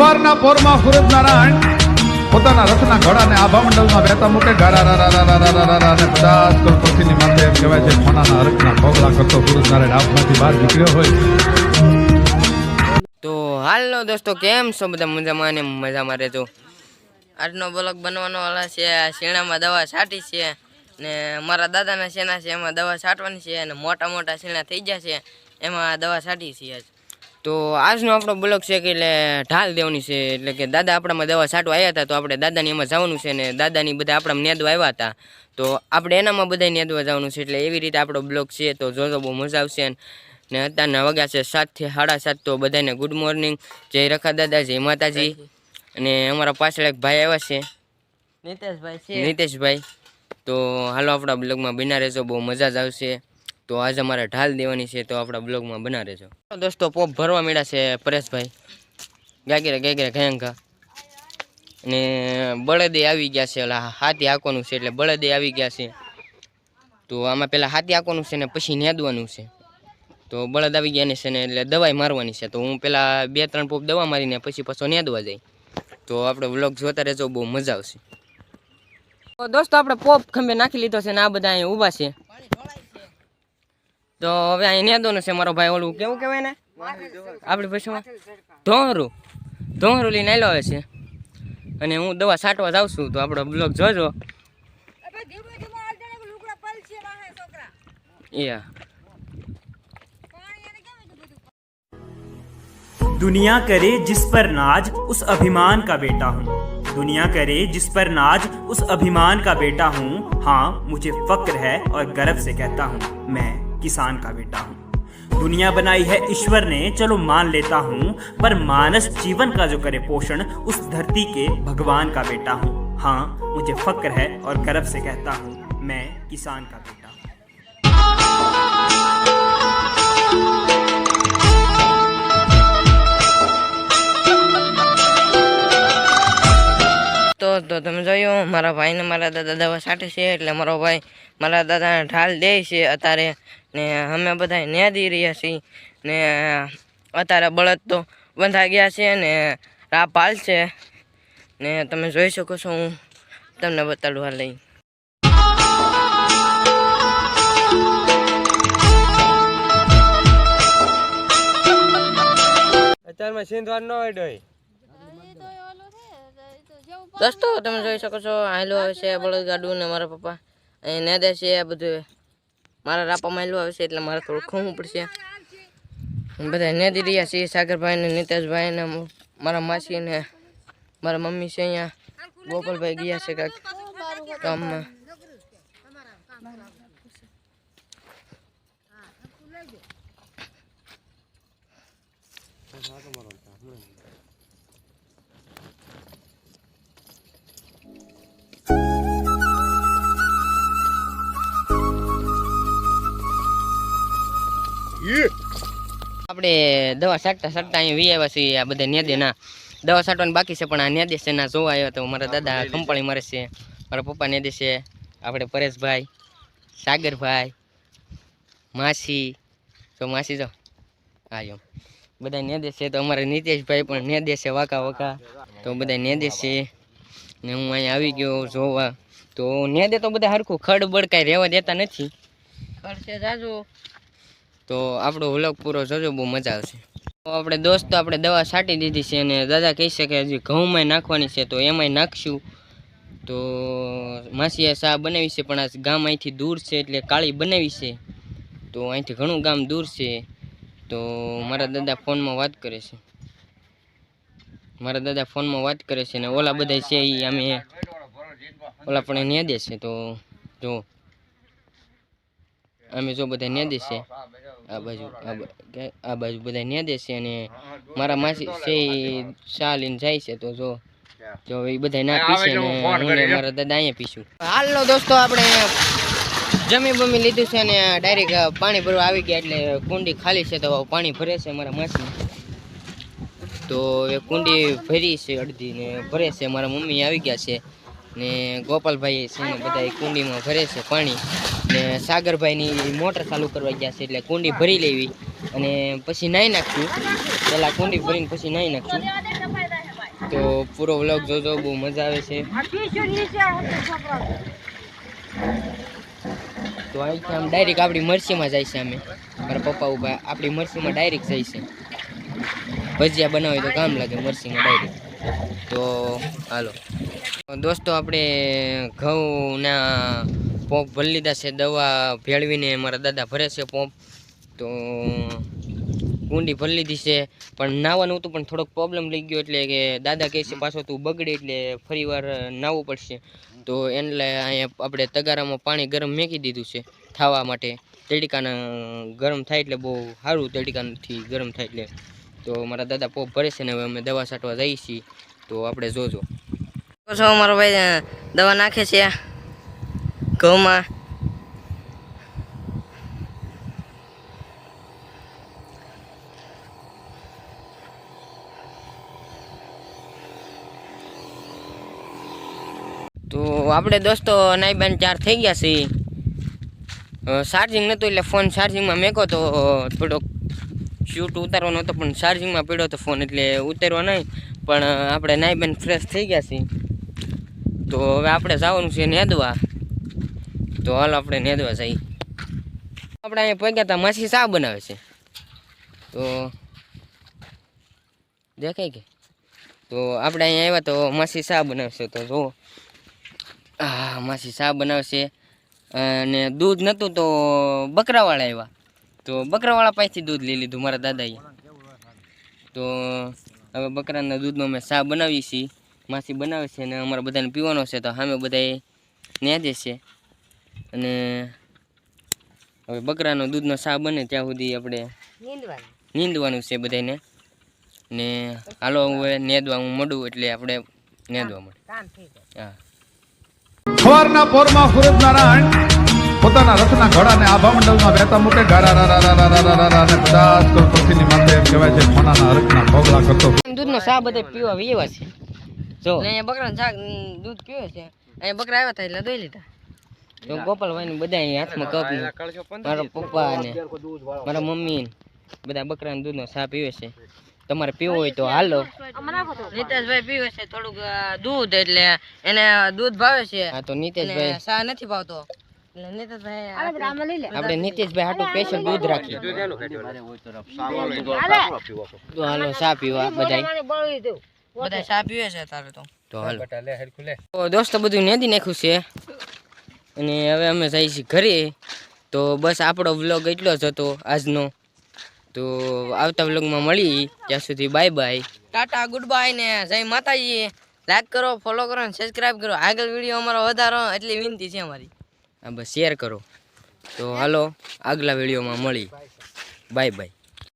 સવારના પોરમાં સૂરજનારાયણ પોતાના રથના ઘડાને આભા મંડળમાં વહેતા મૂકે ગારા રા રા રા પછીની માથે એમ કહેવાય છે મનાના હરખના પગલા કરતો સૂરજનારાયણ આપમાંથી બહાર નીકળ્યો હોય. તો હાલનો દોસ્તો, કેમ છો? બધા મજામાં ને મજામાં રહેજો. આજનો બ્લોગ બનવાનો વાળા છે, શેણામાં દવા છાંટી છે ને મારા દાદાના શેના છે, એમાં દવા છાંટવાની છે અને મોટા મોટા શેણા થઈ ગયા છે, એમાં દવા છાંટી છે આજ. તો આજનો આપણો બ્લોક છે કે એટલે ઢાલ દેવાની છે. એટલે કે દાદા આપણામાં દવા છાંટવા આવ્યા હતા તો આપણે દાદાની એમાં જવાનું છે ને દાદાની બધા આપણા નેદવા આવ્યા હતા. તો આપણે એનામાં બધા નેદવા જવાનું છે. એટલે એવી રીતે આપણો બ્લોક છે તો જોજો બહુ મજા આવશે. ને અત્યારના વાગ્યા છે સાતથી સાડા સાત તો બધાને ગુડ મોર્નિંગ. જય રખા દાદા જય માતાજી. અને અમારા પાછળ એક ભાઈ આવ્યા છે. નીતેશભાઈ છે. નીતેશભાઈ. તો હાલો આપણા બ્લોગમાં બિના રહેજો બહુ મજા જ આવશે. તો આજે અમારે ઢાલ દેવાની છે તો આપણા બ્લોગમાં બના રહેજો દોસ્તો, પોપ ભરવા મળ્યા છે પરેશભાઈ. ગાગીરે ગાગીરે, ઘયંકા. અને બળદે આવી ગયા છે, ઓલા હાથી હાંકવાનું છે એટલે બળદે આવી ગયા છે. તો આમાં પહેલાં હાથી હાંકવાનું છે ને પછી નેદવાનું છે. તો બળદ આવી ગયા છે ને એટલે દવાઈ મારવાની છે. તો હું પહેલાં બે, ત્રણ પોપ દવા મારીને પછી પાછો નેદવા જઈ. તો આપણે વ્લોગ જોતા રહેજો, બહુ મજા આવશે. દોસ્તો, આપણે પોપ ખંભે નાખી લીધો છે ને આ બધા અહીંયા ઊભા છે. તો હવે અહીં નેદોનું છે મારો ભાઈ ઓલું કેવું કહેવાય ને આપણી ભાષામાં ધોરું ધોરું લઈને આવેલો આવે છે અને હું દવા છાંટવા જાઉં છું તો આપણો બ્લોગ જોજો યા दुनिया करे जिस पर नाज उस अभिमान का बेटा हूँ दुनिया करे जिस पर नाज उस अभिमान का बेटा हूँ हाँ मुझे फक्र है और गर्व से कहता हूँ मैं किसान का बेटा हूँ। दुनिया बनाई है ईश्वर ने, चलो मान लेता हूँ, पर मानस जीवन का जो करे पोषण, उस धरती के भगवान का बेटा हूँ। हाँ मुझे फक्र है और गर्व से कहता हूँ, मैं किसान का बेटा તો તો તમે જોયું, મારા ભાઈને મારા દાદા દવા છાંટે છે, એટલે મારો ભાઈ મારા દાદાને ઢાલ દે છે અત્યારે. ને અમે બધા ન્યાદી રહ્યા છીએ. ને અત્યારે બળદ તો બંધાઈ ગયા છે ને આ પાલ છે. ને તમે જોઈ શકો છો, હું તમને બતાડવા લઈ. અત્યારમાં સિંધવાર ન હોય ડોય દોસ્તો તમે જોઈ શકો છો. આયલું આવે છે બળદ ગાડું ને મારા પપ્પા. અહીં નેદે છે આ બધું. મારા રાપામાં આયલું આવે છે એટલે મારે થોડું ખવું પડશે. બધા નેદી રહ્યા છીએ. સાગરભાઈ ને નીતેશભાઈ ને મારા માસી ને મારા મમ્મી છે અહીંયા. ગોપાલભાઈ ગયા છે કાંઈક કામમાં આપણે દવા છાંટતા છાંટતા અહીંયા વી આવ્યા છીએ આ બધા નેદે ના. દવા છાંટવાની બાકી છે પણ આ નેદે છે ના જોવા આવ્યા તો મારા દાદા કંપાળી મારે છે. મારા પપ્પા નેદે છે. આપણે પરેશભાઈ સાગરભાઈ માસી. તો માસી જો. આવ્યો બધા નેદે છે તો અમારે નીતેશભાઈ પણ નેદે છે વાકા વાકા. તો બધા નેદે છે. ને હું અહીંયા આવી ગયો જોવા. તો નેદે તો બધા હરખું ખડ બળ કાંઈ રહેવા દેતા નથી. જાજુ. તો આપણો વ્લોગ પૂરો જોજો, બહુ મજા આવશે. તો આપણે દોસ્તો, આપણે દવા છાંટી દીધી છે અને દાદા કહી શકે હજી ઘઉંમાં નાખવાની છે, તો એમાંય નાખશું. તો માસીએ શા બનાવી છે, પણ આ ગામ અહીંથી દૂર છે, એટલે કાળી બનાવી છે. તો અહીંથી ઘણું ગામ દૂર છે. તો મારા દાદા ફોનમાં વાત કરે છે. મારા દાદા ફોનમાં વાત કરે છે ને ઓલા બધા છે એ અમે ઓલા પણ ન્યા દે છે, તો જો. અમે જો બધા ન્યા દેશે. આ બાજુ આ બાજુ બધા ન્યા દેશે અને મારા માસી છે એ ચા લઈને જાય છે તો જો જો એ બધા ના પીશે ને હું મારા દાદા અહીંયા પીશું. હાલનો દોસ્તો આપણે જમી બમી લીધું છે ને ડાયરેક્ટ પાણી ભરવા આવી ગયા એટલે કુંડી ખાલી છે તો પાણી ભરે છે મારા માસી. તો એ કુંડી ભરી છે અડધી ને ભરે છે. મારા મમ્મી આવી ગયા છે ને ગોપાલભાઈ છે ને બધા એ કુંડીમાં ભરે છે પાણી. ને સાગરભાઈની મોટર ચાલુ કરવા ગયા છે એટલે કુંડી ભરી લેવી અને પછી નાહી નાખશું. પહેલાં કુંડી ભરીને પછી નાહી નાખશું. તો પૂરો વ્લોગ જોજો, બહુ મજા આવે છે. તો અહીંથી આમ ડાયરેક્ટ આપણી મરસીમાં જાય છે અમે. મારા પપ્પા ઊભા, આપણી મરસીમાં ડાયરેક્ટ જાય છે. ભજીયા બનાવી તો કામ લાગે મરસીમાં ડાયરેક્ટ તો હાલો. દોસ્તો, આપણે ઘઉંના પોંપ ભરી લીધા છે, દવા ભેળવીને મારા દાદા ભરે છે પોંપ. તો કુંડી ભરી લીધી છે, પણ નાવાનું હતું, પણ થોડોક પ્રોબ્લેમ લઈ ગયો એટલે કે દાદા કહે છે, પાછો તું બગડે એટલે ફરી વાર નાહવું પડશે. તો એટલે અહીંયા આપણે તગારામાં પાણી ગરમ મેકી દીધું છે, ખાવા માટે. તડકાના ગરમ થાય એટલે બહુ સારું, તડકાથી ગરમ થાય એટલે. તો મારા દાદા પોપ ભરે છે ને હવે અમે દવા છાંટવા જઈએ છીએ. તો આપણે જોજો. છો મારો ભાઈ દવા નાખે છે. ઘઉંમાં તો આપણે દોસ્તો નાઈબાન ચાર થઈ ગયા છીએ. ચાર્જિંગ નહોતું એટલે ફોન ચાર્જિંગમાં મેકો તો થોડોક શૂટ ઉતારવાનો હતો, પણ ચાર્જિંગમાં પડ્યો હતો ફોન એટલે ઉતારવા નહીં. પણ આપણે નાઈબાન ફ્રેશ થઈ ગયા છીએ. તો હવે આપણે જવાનું છે નેદવા. તો હાલ આપણે નેદવા જઈએ. આપણે અહીંયા પગ્યા હતા માસી શા બનાવે છે. તો દેખાય કે? તો આપણે અહીંયા આવ્યા તો માસી શા બનાવશે. તો જુઓ. હા માસી શા બનાવશે. અને દૂધ નહોતું તો બકરાવાળા આવ્યા. તો બકરાવાળા પાસેથી દૂધ લઈ લીધું મારા દાદાએ. તો હવે બકરાના દૂધનો અમે શા બનાવીએ છીએ. માસી બનાવે છે અને અમારા બધાને પીવાનો છે તો સામે બધાએ ન્યાદે છે. અને હવે બકરાનો દૂધનો સા બને ત્યાં સુધી આપણે નીંદવાનું. છે બધાને ને હાલો હું નેદવા હું મળું એટલે આપણે નેદવા મળે. હા. સવારના પોરમાં સૂરજનારાયણ પોતાના રથના ઘડાને આભા મંડળમાં વહેતા મૂકે ગારા રા રા રા રા રા અને પચાસ કરોડ પૃથ્વીની એમ કહેવાય છે મનાના હરખના ભોગલા કરતો. દૂધનો સા બધા પીવા વિયવા છે. જો. અહીંયા બકરાનું શાક દૂધ પીવે છે. અહીંયા બકરા આવ્યા હતા એટલે દોઈ લીધા. તો ગોપાલભાઈ બધા અહીં હાથમાં કપ મારા પપ્પા ને મારા મમ્મી બધા બકરા દૂધ નો શા પીવે છે. તમારે પીવો હોય તો હાલો. નીતેશભાઈ પીવે છે થોડુંક દૂધ એટલે એને દૂધ ભાવે છે હા તો નીતેશભાઈ. શા નથી ભાવતો. એટલે નીતેશભાઈ આપણે નીતેશભાઈ હાટું સ્પેશિયલ દૂધ રાખીએ. તો હાલો શા પીવા બધાય. બધા શા પીવે છે તારે તો. તો હાલો. તો દોસ્તો બધું નેદી નાખ્યું છે. અને હવે અમે છીએ ઘરે. તો બસ આપણો વ્લોગ એટલો જ હતો આજનો. તો આવતા વ્લોગમાં મળી ત્યાં સુધી bye bye tata good bye ને. જય માતાજી. લાઈક કરો ફોલો કરો ને સબસ્ક્રાઈબ કરો. આગળ વીડિયો અમારો વધારો એટલી વિનંતી છે અમારી. આ બસ શેર કરો. તો હાલો આગલા વિડીયોમાં મળી બાય બાય